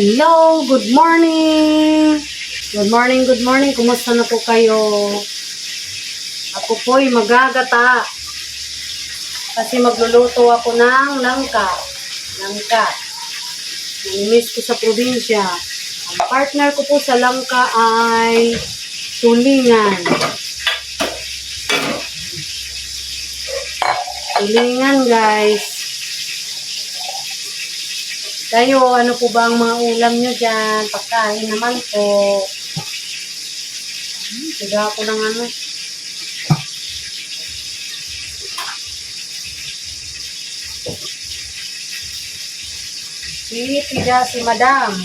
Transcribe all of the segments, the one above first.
good morning! Good morning, good morning. Kumusta na po kayo? Ako po'y magagata. Kasi magluluto ako ng langka. Langka. Namimiss ko sa probinsya. Ang partner ko po sa langka ay tulingan. Tulingan, guys. Kayo, ano po ba ang mga ulam nyo dyan? Pagkain naman po. Hmm, Tiga ako ng ano. Si Tiga si Madam.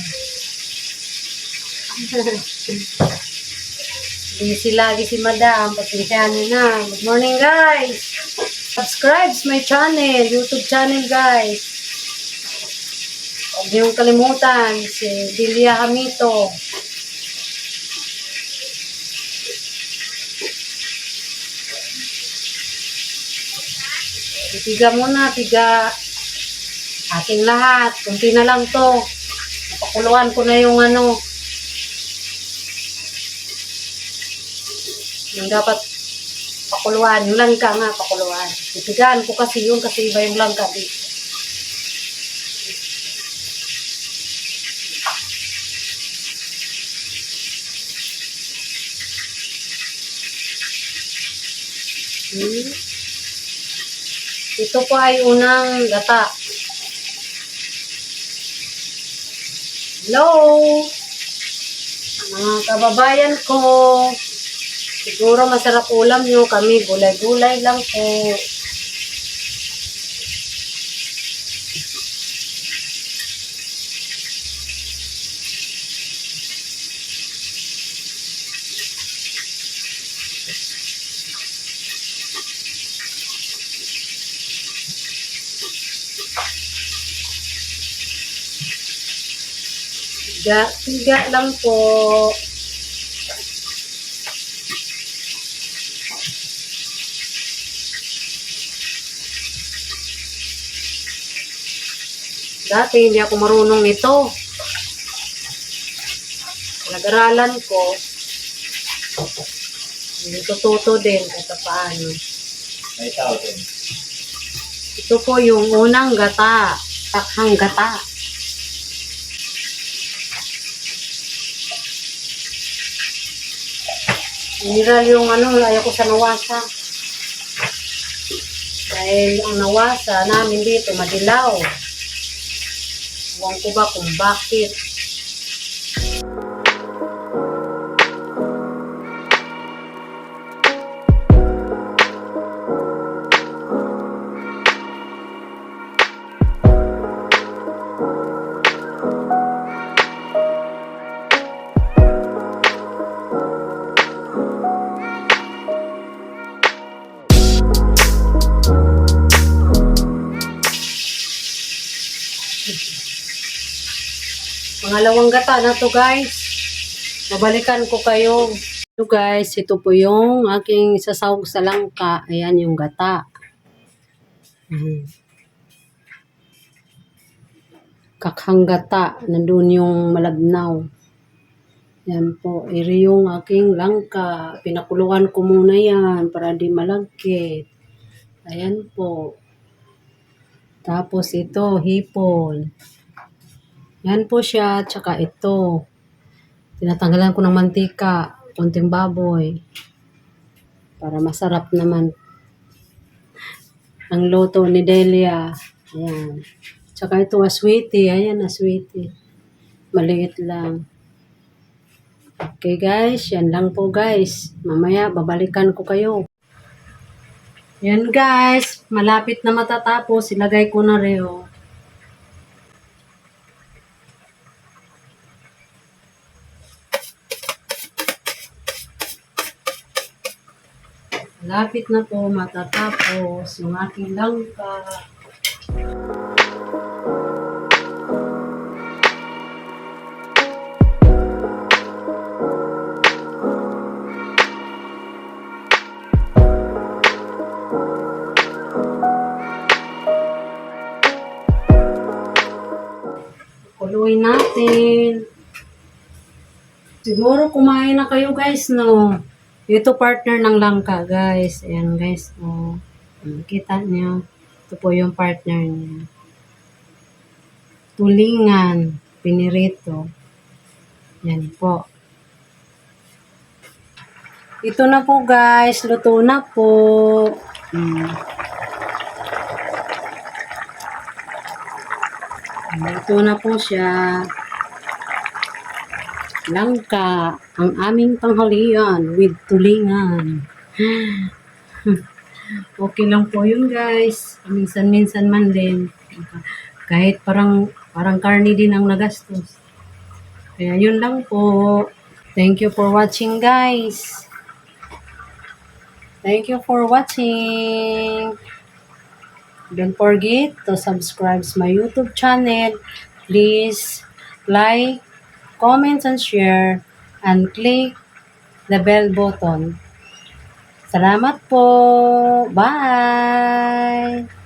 Busy lagi si Madam. Pasensya niyo na. Good morning guys. Subscribe my channel. YouTube channel guys. Huwag niyong kalimutan si Delia Hamito. Tiga muna, tiga ating lahat. Kunti na lang to. Napakuluan ko na yung ano. Yung dapat pakuluan. Yung langka nga, pakuluan. Titigaan ko kasi yun kasi iba yung langka dito. Hmm. Ito po ay unang gata. Hello! Mga kababayan ko, siguro masarap ulam nyo kami, gulay-gulay lang po. Tiga, tiga lang po. Dati hindi ako marunong nito. Nag-aralan ko. Natututo din kahit paano. May tao din. Ito po yung unang gata. Takhang gata. Mineral yung ano, ayaw ko sa nawasa. Dahil ang nawasa namin dito, madilaw. Huwag ko ba kung bakit. Pangalawang gata na to guys. Babalikan ko kayo. Ito guys, ito po yung aking sasawag sa langka. Ayan yung gata. Ayan. Kakhang gata. Nandun yung malabnaw. Yan po. Iri yung aking langka. Pinakuluan ko muna yan para di malagkit. Ayan po. Tapos ito, hipon. Yan po siya, tsaka ito. Tinatanggalan ko ng mantika, konting baboy. Para masarap naman. Ang loto ni Delia. Ayan. Tsaka ito, aswiti. Ayan, aswiti. Maliit lang. Okay guys, yan lang po guys. Mamaya, babalikan ko kayo. Yan guys, malapit na matatapos. Ilagay ko na rin. oh. Malapit na po matatapos yung aking langka. Kuluin natin. Siguro kumain na kayo guys, no? Ito partner ng langka, guys. Ayan guys, no? Hmm, Kita niyo. Ito po yung partner niya. Tulingan, pinirito. Yan po. Ito na po guys, luto na po. Hmm. Luto na po siya. Langka, ang aming tanghalian with tulingan. okay lang po yun guys. Minsan-minsan man din. Kahit parang parang karni din ang nagastos. Kaya yun lang po. Thank you for watching guys. Thank you for watching. Don't forget to subscribe to my YouTube channel. Please like, comment, and share, and click the bell button. Salamat po. Bye!